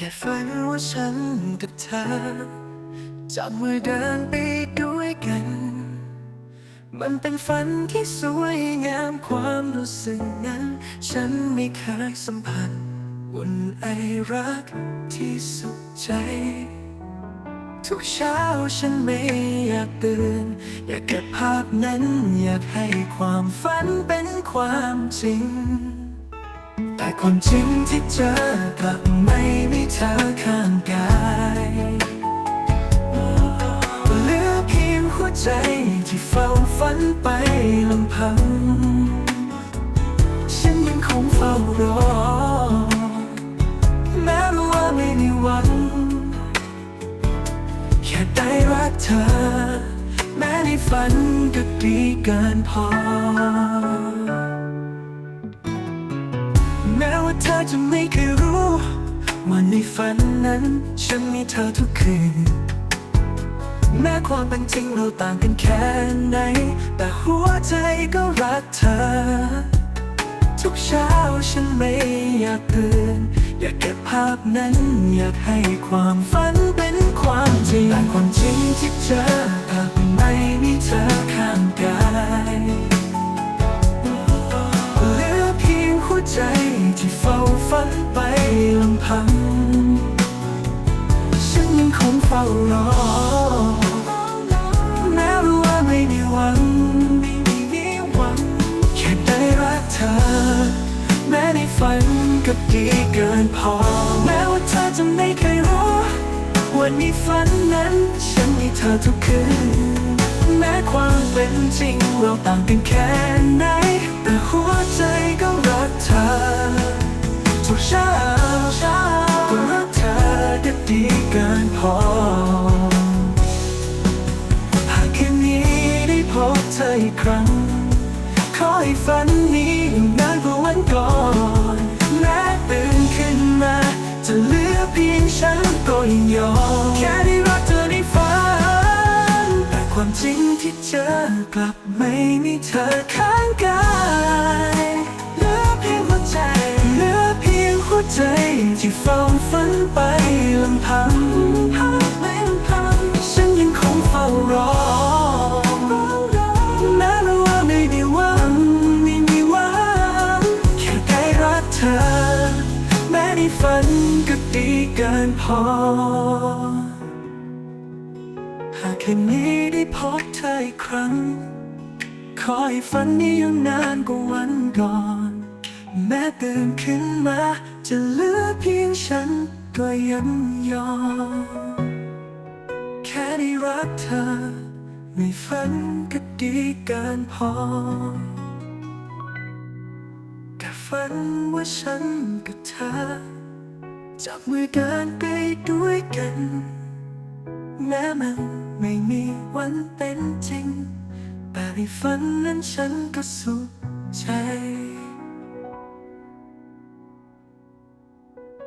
แค่ฝันว่าฉันกับเธอจับมือเดินไปด้วยกัน มันเป็นฝันที่สวยงามความรู้สึกนั้น ฉันไม่เคยสัมผัสอุ่นไอรักที่สุขใจ ทุกเช้าฉันไม่อยากตื่น อยากเก็บภาพนั้นอยากให้ความฝันเป็นความจริง ความจริงที่เจอกลับไม่มีเธอข้างกายเหลือเพียงหัวใจที่เฝ้าฝันไปลำพัง ฉันยังคงเฝ้ารอ แม้รู้ว่าไม่มีวันแค่ได้รักเธอ แม้ในฝันก็ดีเกินพอ อจะไม่เคยรู้ ว่าในฝันนั้น ฉันมีเธอทุกคืน แม้ความเป็นจริงเราต่างกันแค่ไหน แต่หัวใจก็รักเธอ ทุกเช้าฉันไม่อยากตื่นอยากเก็บภาพนั้นอยากให้ความฝันเป็นความจริงแต่ความจริงที่เจอ ใจที่เฝ้าฝันไปลำพัง ฉันยังคงเฝ้ารอ แม้รู้ว่าไม่มีหวังไม่มีหวังแค่ได้รักเธอ แม้ในฝันก็ดีเกินพอ แม้ว่าเธอจะไม่เคยรู้ว่าในฝันนั้น ฉันมีเธอทุกคืนแม้ความเป็นจริงเราต่างกันแค่ไหน แต่หัวใจก็ ทุกเช้าช้าก็รักเธอได้ดีเกินพอ หากคืนนี้ได้พบเธออีกครั้ง ขอให้ฝันนี้อยู่นานกว่าวันก่อนแม้ตื่นขึ้นมา จะเหลือเพียงฉันก็ยังยอมแค่ได้รักเธอในฝัน แต่ความจริงที่เจอกลับไม่มีเธอข้า ใจที่เฝ้าฝันไปลำพังทังฉันยังคงเฝ้ารอแม้รู้ว่าไม่มีหวังไม่มีหวังแค่ได้รักเธอ แม้ในฝันก็ดีเกินพอ หากแคืนนี้ได้พบเธออีกครั้งขอให้ฝันนี้ยู่นานกว่าวันก่อน แม้ตื่นขึ้นมา จะเหลือเพียงฉันก็ยังยอม แค่ได้รักเธอ ไม่ฝันก็ดีเกินพอแค่ฝันว่าฉันกับเธอ จับมือเดินไปด้วยกัน แม้มันไม่มีวันเป็นจริง แต่ในฝันนั้นฉันก็สุขใจ